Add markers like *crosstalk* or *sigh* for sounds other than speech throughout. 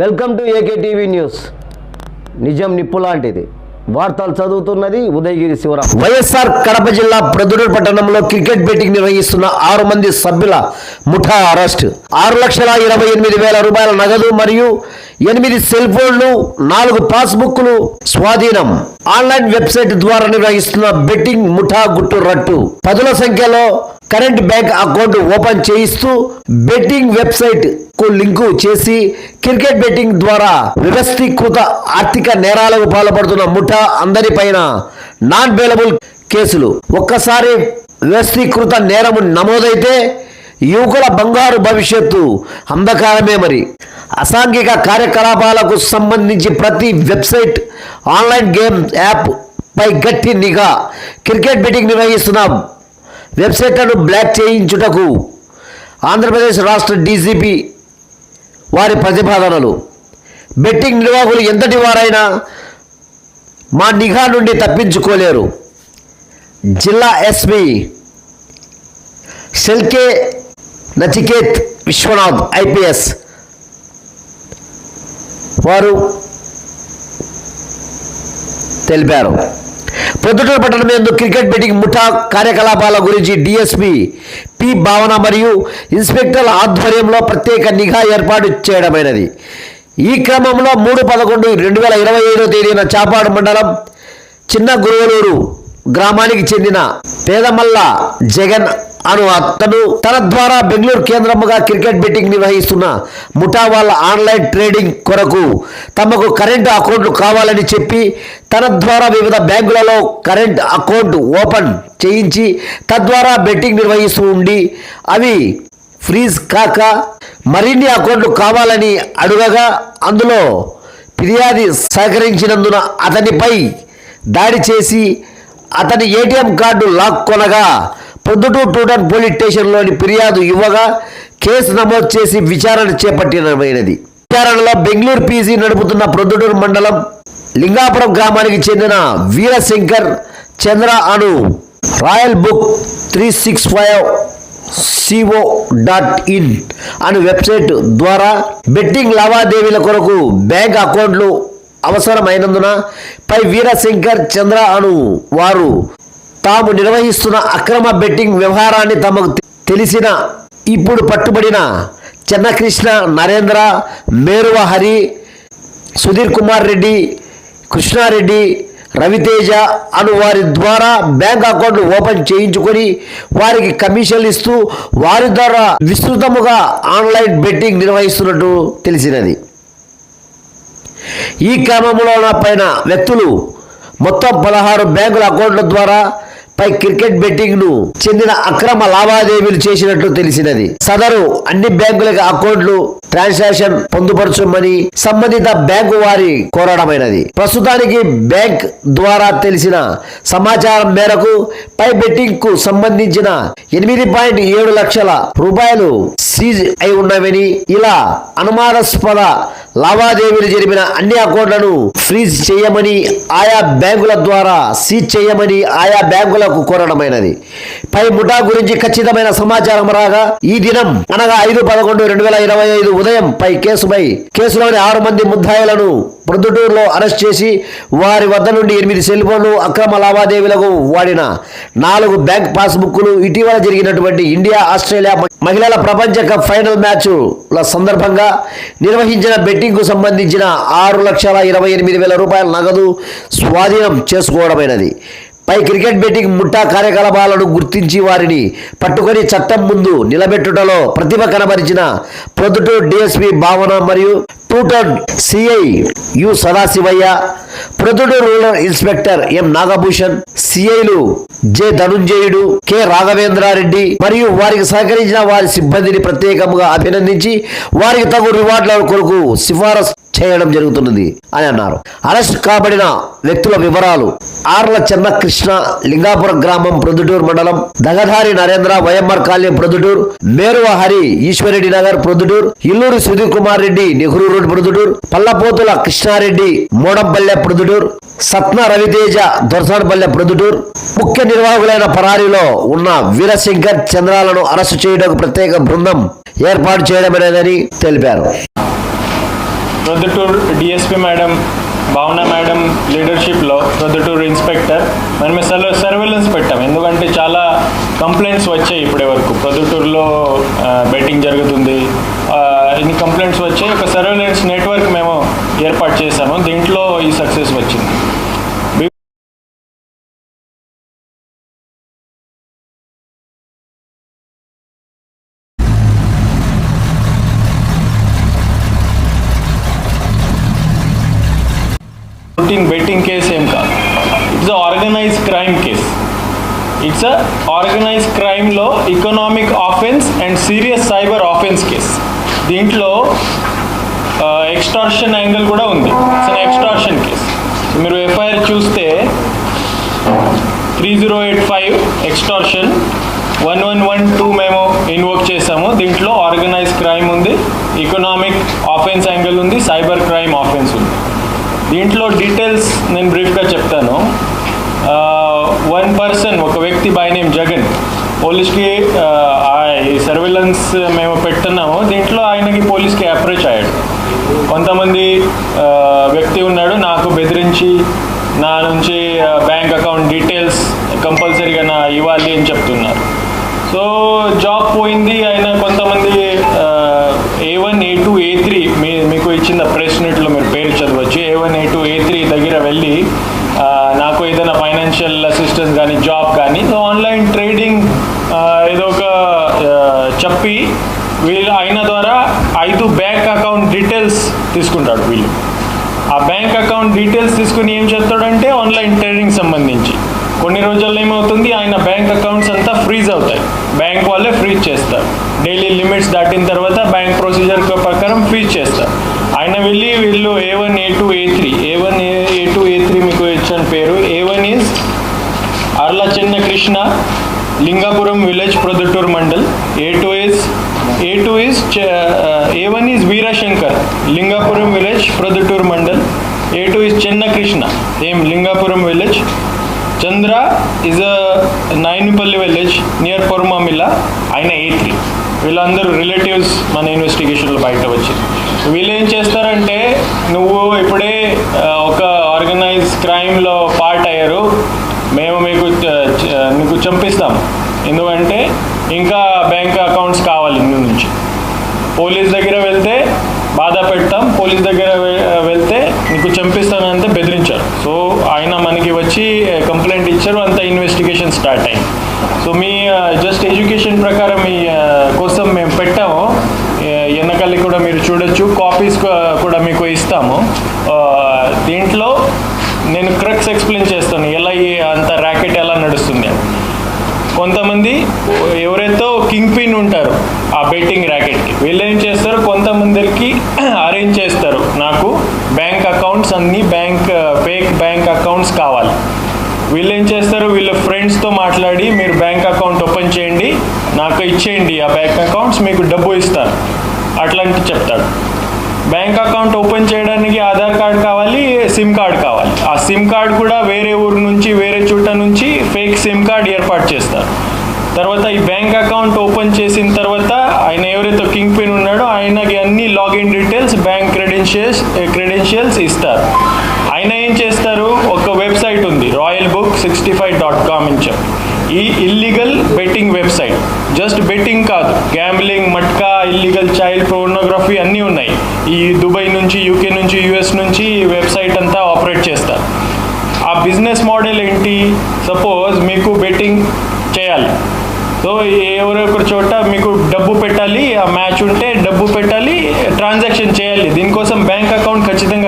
Welcome to AK TV news. నిజం నిప్పు లాంటిది. వార్తలు చదువుతున్నది ఉదయగిరి శివరాం. వైఎస్ఆర్ కడప జిల్లా ప్రదుడు పట్టణంలో క్రికెట్ బెట్టింగ్ నిర్వహిస్తున్న ఆరు మంది సభ్యుల ముఠా అరెస్ట్. ఆరు లక్షల ఇరవై ఎనిమిది వేల రూపాయల నగదు మరియు ఎనిమిది సెల్ ఫోన్లు నాలుగు పాస్బుక్లు స్వాధీనం. ఆన్లైన్ వెబ్సైట్ ద్వారా నిర్వహిస్తున్న బెట్టింగ్ ముఠా గుట్టు రట్టు. పదుల సంఖ్యలో కరెంట్ బ్యాంక్ అకౌంట్ ఓపెన్ చేయిస్తూ బెట్టింగ్ వెబ్సైట్ కు లింకు చేసి క్రికెట్ బెట్టింగ్ ద్వారా వ్యవస్థీకృత ఆర్థిక నేరాలకు పాల్పడుతున్న ముఠా అందరిపైన నాన్ బెయిలబుల్ కేసులు. ఒక్కసారి వ్యవస్థీకృత నేరము నమోదైతే యువకుల బంగారు భవిష్యత్తు అంధకారమే మరి. అసాంఘిక కార్యకలాపాలకు సంబంధించి ప్రతి వెబ్సైట్ ఆన్లైన్ గేమ్ యాప్ పై గట్టి నిఘా క్రికెట్ బెట్టింగ్ నిర్వహిస్తున్న. వెబ్సైట్లను బ్లాక్ చేయించుటకు ఆంధ్రప్రదేశ్ రాష్ట్ర డీజీపీ వారి ప్రతిపాదనలు. బెట్టింగ్ నిర్వాహకులు ఎంతటి వారైనా మా నిఘా నుండి తప్పించుకోలేరు. జిల్లా ఎస్పీ సెల్కే నచికేత్ విశ్వనాథ్ ఐపీఎస్. వారు తెలిపారు. పొద్దుటూరు పట్టణం ఎందు క్రికెట్ బెట్టింగ్ ముఠా కార్యకలాపాల గురించి డిఎస్పి పి భావన మరియు ఇన్స్పెక్టర్ల ఆధ్వర్యంలో ప్రత్యేక నిఘా ఏర్పాటు చేయడమైనది. ఈ క్రమంలో మూడు పదకొండు రెండు వేల ఇరవై ఐదో తేదీన చాపాడు మండలం చిన్న గురువలూరు గ్రామానికి చెందిన పేదమల్ల జగన్ అను అతను తన ద్వారా బెంగళూరు కేంద్రముగా క్రికెట్ బెట్టింగ్ నిర్వహిస్తున్న ముఠా వాళ్ళ ఆన్లైన్ ట్రేడింగ్ కొరకు తమకు కరెంటు అకౌంట్లు కావాలని చెప్పి తన ద్వారా వివిధ బ్యాంకులలో కరెంట్ అకౌంట్ ఓపెన్ చేయించి తద్వారా బెట్టింగ్ నిర్వహిస్తూ ఉండి అవి ఫ్రీజ్ కాక మరిన్ని అకౌంట్లు కావాలని అడుగగా అందులో ఫిర్యాదు సహకరించినందున అతనిపై దాడి చేసి అతని ఏటీఎం కార్డు లాక్కొనగా పొద్దుటూరు టూటన్ పోలీస్ స్టేషన్లోని ఫిర్యాదు ఇవ్వగా కేసు నమోదు చేసి విచారణ చేపట్టినమైనది. విచారణలో బెంగళూరు పీజీ నడుపుతున్న ప్రొద్దుటూరు మండలం లింగాపురం గ్రామానికి చెందిన వీరశంకర్ చంద్ర అను royal book three six five CO dot in అనే వెబ్సైట్ ద్వారా బెట్టింగ్ లావాదేవీల కొరకు బ్యాంక్ అకౌంట్లు అవసరమైనందున పై వీరశంకర్ చంద్ర అను వారు తాము నిర్వహిస్తున్న అక్రమ బెట్టింగ్ వ్యవహారాన్ని తమకు తెలిసిన ఇప్పుడు పట్టుబడిన చెన్నకృష్ణ నరేంద్ర మేరువ హరి సుధీర్ కుమార్ రెడ్డి కృష్ణారెడ్డి రవితేజ అను వారి ద్వారా బ్యాంక్ అకౌంట్ ఓపెన్ చేయించుకొని వారికి కమిషన్లు ఇస్తూ వారి ద్వారా విస్తృతముగా ఆన్లైన్ బెట్టింగ్ నిర్వహిస్తున్నట్టు తెలిసినది. ఈ క్రమంలో పైన వ్యక్తులు మొత్తం పదహారు బ్యాంకుల అకౌంట్ల ద్వారా పై క్రికెట్ బెట్టింగ్ను చెందిన అక్రమ లావాదేవీలు చేసినట్లు తెలిసినది. సదరు అన్ని బ్యాంకుల అకౌంట్లు ట్రాన్సాక్షన్ పొందుపరచమని సంబంధిత బ్యాంకు వారి కోరడమైనది. ప్రస్తుతానికి బ్యాంక్ ద్వారా తెలిసిన సమాచారం మేరకు పై బెట్టింగ్కు సంబంధించిన ఎనిమిది పాయింట్ ఏడు లక్షల రూపాయలు సీజ్ అయి ఉన్నవని ఇలా అనుమానాస్పద లావాదేవీలు జరిపిన అన్ని అకౌంట్లను ఫ్రీజ్ చేయమని ఆయా బ్యాంకుల ద్వారా సీజ్ చేయమని ఆయా బ్యాంకులకు కోరడమైనది. పై ముఠా గురించి ఖచ్చితమైన సమాచారం రాగా ఈ దినం అనగా ఐదు పదకొండు రెండు వేల ఇరవై ఐదు ఉదయం పై కేసుపై కేసులోని ఆరు మంది ముద్దాయిలను ప్రొద్దుటూరులో అరెస్ట్ చేసి వారి వద్ద నుండి ఎనిమిది సెల్ ఫోన్లు అక్రమ లావాదేవీలకు వాడిన నాలుగు బ్యాంక్ పాస్బుక్లు ఇటీవల జరిగినటువంటి ఇండియా ఆస్ట్రేలియా మహిళల ప్రపంచ కప్ ఫైనల్ మ్యాచ్ల సందర్భంగా నిర్వహించిన బెట్టింగ్కు సంబంధించిన ఆరు లక్షల ఇరవై ఎనిమిది వేల రూపాయల నగదు స్వాధీనం చేసుకోవడమైనది. పై క్రికెట్ బెట్టింగ్ ముఠా కార్యకలాపాలను గుర్తించి వారిని పట్టుకొని చట్టం ముందు నిలబెట్టుటలో ప్రతిభ కనబరిచిన ప్రొద్దుటూరు డిఎస్పి భావన మరియు two town CI U Sadasivaiah Proddatur rural inspector M Nagabhushan సిఐలు J Dhanunjayudu K Raghavendra Reddy మరియు వారికి సహకరించిన వారి సిబ్బందిని ప్రత్యేకంగా అభినందించి వారికి తగు రివార్డుల కొరకు సిఫారసు చేయడం జరుగుతున్నది అని అన్నారు. అరెస్ట్ కాబడిన వ్యక్తుల వివరాలు ఆర్ల చెన్న కృష్ణ లింగాపురం గ్రామం ప్రొద్దుటూరు మండలం Dagadhari Narendra YMR colony Proddatur Meruva Hari Eswarreddy Nagar Proddatur Illuru Sudheer Kumar Reddy Nehru road Proddatur Pallapothula Krishnareddy Modampalle Proddatur Satna Raviteja Dorasadapalle Proddatur ముఖ్య నిర్వాహకులైన పరారీలో ఉన్న వీరశంకర్ చంద్రాలను అరెస్టు చేయడానికి ప్రత్యేక బృందం ఏర్పాటు చేయడమనేదని తెలిపారు. Proddatur DSP madam Bhavana madam లీడర్షిప్లో Proddatur inspector. మేము సర్వ సర్వేలెన్స్ పెట్టాం. ఎందుకంటే చాలా కంప్లైంట్స్ వచ్చాయి ఇప్పటి వరకు. ప్రొద్దుటూరులో బెట్టింగ్ జరుగుతుంది. ఇన్ని కంప్లైంట్స్ వచ్చాయి. ఒక సర్వేలెన్స్ నెట్వర్క్ మేము ఏర్పాటు చేశాము. దీంట్లో ఈ సక్సెస్ వచ్చింది రొటీన్ బెట్టింగ్ కేస్ ఏం కాదు it's organise crime case it's uh organise క్రైమ్లో economic offence and serious cyber offence case దీంట్లో ఎక్స్టార్షన్ యాంగిల్ కూడా ఉంది. ఇట్స్ ఎక్స్టార్షన్ కేస్ మీరు ఎఫ్ఐఆర్ చూస్తే three zero eight five extortion one one one two మేము invoke చేసాము దీంట్లో ఆర్గనైజ్ క్రైమ్ ఉంది economic offence angle ఉంది సైబర్ క్రైమ్ ఆఫెన్స్ ఉంది. దీంట్లో డీటెయిల్స్ నేను బ్రీఫ్గా చెప్తాను. వన్ పర్సన్ ఒక వ్యక్తి బై నేమ్ జగన్. పోలీస్కి ఈ సర్వేలెన్స్ మేము పెట్టున్నాము. దీంట్లో ఆయనకి పోలీస్కి అప్రోచ్ అయ్యాడు. కొంతమంది వ్యక్తి ఉన్నాడు నాకు బెదిరించి నా నుంచి బ్యాంక్ అకౌంట్ డీటెయిల్స్ కంపల్సరీగా నా ఇవ్వాలి అని చెప్తున్నారు. సో జాబ్ పోయింది ఆయన కొంత A one A two A three మీ మీకు ఇచ్చిన ప్రెస్ నెట్లో మీరు పేరు చదవచ్చు A one A two A three దగ్గర వెళ్ళి ఆ, నాకు ఏదైనా ఫైనాన్షియల్ అసిస్టెన్స్ కానీ జాబ్ కానీ ఆన్లైన్ ట్రేడింగ్ ఏదో ఒక ఆ, చెప్పి వీళ్ళు ఆయన ద్వారా ఐదు బ్యాంక్ అకౌంట్ డీటెయిల్స్ తీసుకుంటాడు వీళ్ళు ఆ బ్యాంక్ అకౌంట్ డీటెయిల్స్ తీసుకుని ఏం చేస్తాడంటే ఆన్లైన్ ట్రేడింగ్ సంబంధించి. కొన్ని రోజుల్లో ఏమవుతుంది ఆయన బ్యాంక్ అకౌంట్స్ అంతా ఫ్రీజ్ అవుతాయి. బ్యాంక్ వాళ్ళే ఫ్రీజ్ చేస్తారు. డైలీ లిమిట్స్ దాటిన తర్వాత బ్యాంక్ ప్రొసీజర్ ప్రకారం ఫ్రీజ్ చేస్తారు. ఆయన వెళ్ళి వీళ్ళు A one A two A three A one A two A three మీకు ఇచ్చిన పేరు. A one is Arla Chinna Krishna Lingapuram village Proddatur mandal. A two is A two A one A is Veerashankar Lingapuram village Proddatur mandal. A two is Chinna Krishna. ఏం? Lingapuram village. Chandra is uh Nayanipalli village near Pormamilla. ఆయన A three. వీళ్ళందరూ relatives మన ఇన్వెస్టిగేషన్లో బయట వచ్చింది వీళ్ళు ఏం చేస్తారంటే నువ్వు ఇప్పుడే ఒక ఆర్గనైజ్ క్రైమ్లో పార్ట్ అయ్యారు. మేము మీకు నీకు చంపిస్తాం. ఎందుకంటే ఇంకా బ్యాంక్ అకౌంట్స్ కావాలి నీ నుంచి. పోలీస్ దగ్గర వెళ్తే బాధ పెడతాం. పోలీస్ దగ్గర వెళ్తే నీకు చంపిస్తానంటే బెదిరించారు. సో ఆయన మనకి వచ్చి కంప్లైంట్ ఇచ్చారు. అంత ఇన్వెస్టిగేషన్ స్టార్ట్ అయింది. సో మీ జస్ట్ ఎడ్యుకేషన్ ప్రకారం మీ కోసం మేము పెట్టాము. ఏ- వెనకాల కూడా మీరు చూడొచ్చు. కాపీస్ కూడా మీకు ఇస్తాము. దీంట్లో నేను క్రక్స్ ఎక్స్ప్లెయిన్ చేస్తాను. ఎలా ఈ అంత ర్యాకెట్ ఎలా నడుస్తుంది అని. కొంతమంది ఎవరైతే కింగ్ పిన్ ఉంటారు ఆ బెట్టింగ్ ర్యాకెట్కి వీళ్ళు ఏం చేస్తారు? కొంతమందికి *clears throat* అరేంజ్ చేస్తారు. నాకు బ్యాంక్ అకౌంట్స్ అన్ని బ్యాంక్ ఫేక్ బ్యాంక్ అకౌంట్స్ కావాలి. వీళ్ళు ఏం చేస్తారు? వీళ్ళ ఫ్రెండ్స్తో మాట్లాడి మీరు బ్యాంక్ అకౌంట్ ఓపెన్ చేయండి నాకు ఇచ్చేయండి. ఆ బ్యాంక్ అకౌంట్స్ మీకు డబ్బు ఇస్తాను. అట్లాంటి చెప్తాడు. బ్యాంక్ అకౌంట్ ఓపెన్ చేయడానికి ఆధార్ కార్డ్ కావాలి సిమ్ కార్డ్ కావాలి. ఆ సిమ్ కార్డ్ కూడా వేరే ఊరు నుంచి వేరే చోట నుంచి ఫేక్ సిమ్ కార్డ్ ఏర్పాటు చేస్తారు. తర్వాత ఈ బ్యాంక్ అకౌంట్ ఓపెన్ చేసిన తర్వాత ఆయన ఎవరైతే కింగ్ పిన్ ఉన్నాడో ఆయనకి అన్ని login details bank credentials credentials ఇస్తారు. ఆయన ఏం చేస్తారు? ఒక వెబ్సైట్ ఉంది royal book sixty five dot com అని చెప్పి. ఈ illegal betting website just betting కాదు gambling matka illegal child pornography అన్నీ ఉన్నాయి. ఈ దుబాయ్ నుంచి యూకే నుంచి యుఎస్ నుంచి ఈ వెబ్సైట్ అంతా ఆపరేట్ చేస్తారు. ఆ బిజినెస్ మోడల్ ఏంటి? సపోజ్ మీకు బెట్టింగ్ చేయాలి. సో ఎవరో చోట మీకు డబ్బు పెట్టాలి ఆ మ్యాచ్ ఉంటే డబ్బు పెట్టాలి ట్రాన్సాక్షన్ చేయాలి. దీనికోసం బ్యాంక్ అకౌంట్ ఖచ్చితంగా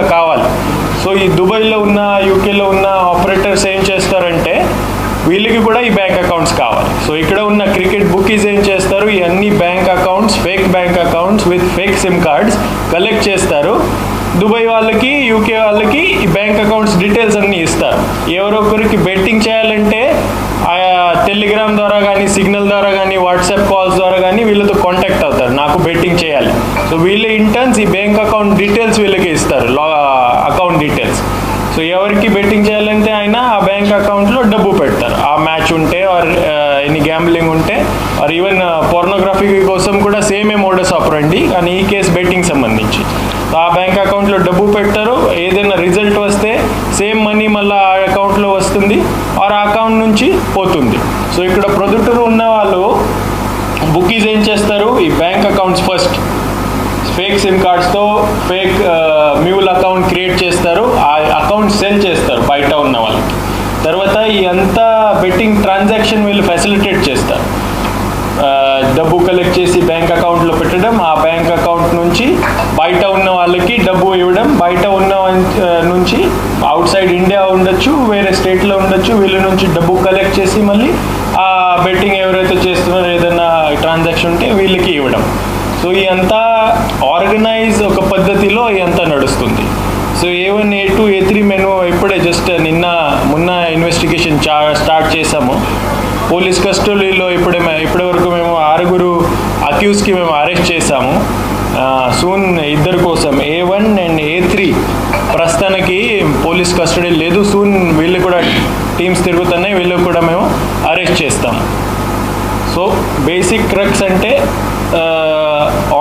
టెలిగ్రామ్ ద్వారా కానీ సిగ్నల్ ద్వారా కానీ వాట్సాప్ కాల్స్ ద్వారా కానీ వీళ్ళతో కాంటాక్ట్ అవుతారు. నాకు బెట్టింగ్ చేయాలి. సో వీళ్ళు ఇంటర్న్స్ ఈ బ్యాంక్ అకౌంట్ డీటెయిల్స్ వీళ్ళకి ఇస్తారు. లా అకౌంట్ డీటెయిల్స్ సో ఎవరికి బెట్టింగ్ చేయాలంటే ఆయన ఆ బ్యాంక్ అకౌంట్లో డబ్బు పెడతారు. ఆ మ్యాచ్ ఉంటే ఆర్ ఎనీ గ్యాంబ్లింగ్ ఉంటే ఆర్ ఈవెన్ పోర్నోగ్రఫీ కోసం కూడా సేమే మోడస్ ఆపరండి కానీ ఈ కేసు బెట్టింగ్ సంబంధించి. ఆ బ్యాంక్ అకౌంట్లో డబ్బు పెట్టారు ఏదైనా రిజల్ట్ వస్తే సేమ్ మనీ మళ్ళీ ఆ అకౌంట్లో వస్తుంది ఆర్ ఆ అకౌంట్ నుంచి పోతుంది. సో ఇక్కడ ప్రొద్దుటూరు ఉన్న వాళ్ళు బుకీస్ ఏం చేస్తారు? ఈ bank accounts first. Fake SIM కార్డ్స్తో fake mule account create చేస్తారు. ఆ అకౌంట్ సెల్ చేస్తారు బయట ఉన్న వాళ్ళకి. తర్వాత ఈ అంతా బెట్టింగ్ ట్రాన్సాక్షన్ వీళ్ళు ఫెసిలిటేట్ చేస్తారు. డబ్బు కలెక్ట్ చేసి బ్యాంక్ అకౌంట్లో పెట్టడం ఆ బ్యాంక్ అకౌంట్ నుంచి బయట ఉన్న వాళ్ళకి డబ్బు ఇవ్వడం బయట ఉన్న నుంచి అవుట్ సైడ్ ఇండియా ఉండొచ్చు వేరే స్టేట్లో ఉండొచ్చు వీళ్ళ నుంచి డబ్బు కలెక్ట్ చేసి మళ్ళీ ఆ బెట్టింగ్ ఎవరైతే చేస్తున్నారో ఏదైనా ట్రాన్సాక్షన్ ఉంటే వీళ్ళకి ఇవ్వడం. సో ఈ అంతా ఆర్గనైజ్ ఒక పద్ధతిలో ఈ అంతా నడుస్తుంది. So A one A two A three మేము ఇప్పుడే జస్ట్ నిన్న మొన్న ఇన్వెస్టిగేషన్ చా స్టార్ట్ చేసాము. పోలీస్ కస్టడీలో ఇప్పుడే మే- ఇప్పటి వరకు మేము ఆరుగురు అక్యూస్కి మేము అరెస్ట్ చేశాము. సూన్ ఇద్దరు కోసం A one and A three. ప్రస్తుతానికి పోలీస్ కస్టడీ లేదు. సూన్ వీళ్ళు కూడా టీమ్స్ తిరుగుతున్నాయి. వీళ్ళు కూడా మేము అరెస్ట్ చేస్తాం. సో బేసిక్ క్రక్స్ అంటే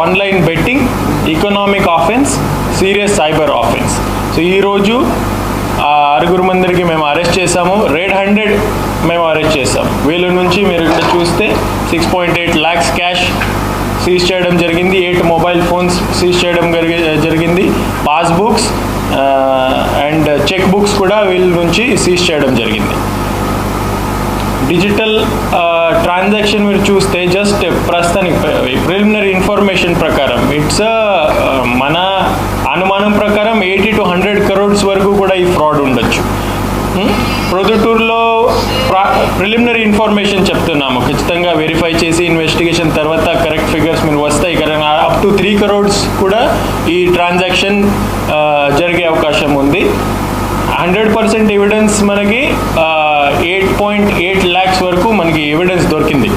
online betting economic offence serious cyber offence. So ఈరోజు ఆరుగురు మందికి మేము అరెస్ట్ చేసాము రెడ్ హండ్రెడ్ మేము అరెస్ట్ చేశాం వీళ్ళ నుంచి మీరు ఇక్కడ చూస్తే six point eight lakhs cash seize చేయడం జరిగింది. ఎయిట్ మొబైల్ ఫోన్స్ సీజ్ చేయడం జరిగింది. పాస్బుక్స్ అండ్ చెక్ బుక్స్ కూడా వీళ్ళ నుంచి సీజ్ చేయడం జరిగింది. డిజిటల్ ట్రాన్సాక్షన్ మీరు చూస్తే జస్ట్ ప్రస్తుతానికి ప్రిలిమినరీ ఇన్ఫర్మేషన్ ప్రకారం ఇట్స్ మన అనుమానం ప్రకారం ఎయిటీ టు హండ్రెడ్ కరోడ్స్ వరకు కూడా ఈ ఇన్ఫర్మేషన్ చెప్తున్నాము. ఖచ్చితంగా వెరిఫై చేసి ఇన్వెస్టిగేషన్ తర్వాత కరెక్ట్ ఫిగర్స్ మీరు వస్తాయి. కదా అప్ టు త్రీ కరోడ్స్ కూడా ఈ ట్రాన్సాక్షన్ జరిగే అవకాశం ఉంది. హండ్రెడ్ పర్సెంట్ ఎవిడెన్స్ మనకి ఎయిట్ పాయింట్ ఎయిట్ ల్యాక్స్ వరకు మనకి ఎవిడెన్స్ దొరికింది.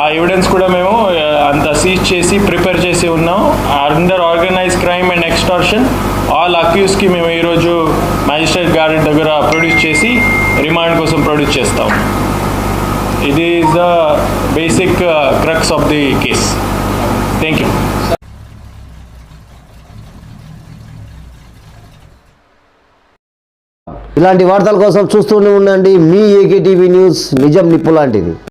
ఆ ఎవిడెన్స్ కూడా మేము అంత సీజ్ చేసి ప్రిపేర్ చేసి ఉన్నాం. Under organise crime and extortion all అక్యూస్కి మేము ఈరోజు మ్యాజిస్ట్రేట్ గారి దగ్గర ప్రొడ్యూస్ చేసి రిమాండ్ కోసం ప్రొడ్యూస్ చేస్తాం. ఇది is the basic crux of the case thank you ఇలాంటి వార్తల కోసం చూస్తూనే ఉండండి మీ ఏకే టీవీ న్యూస్ నిజం నిప్పు లాంటిది.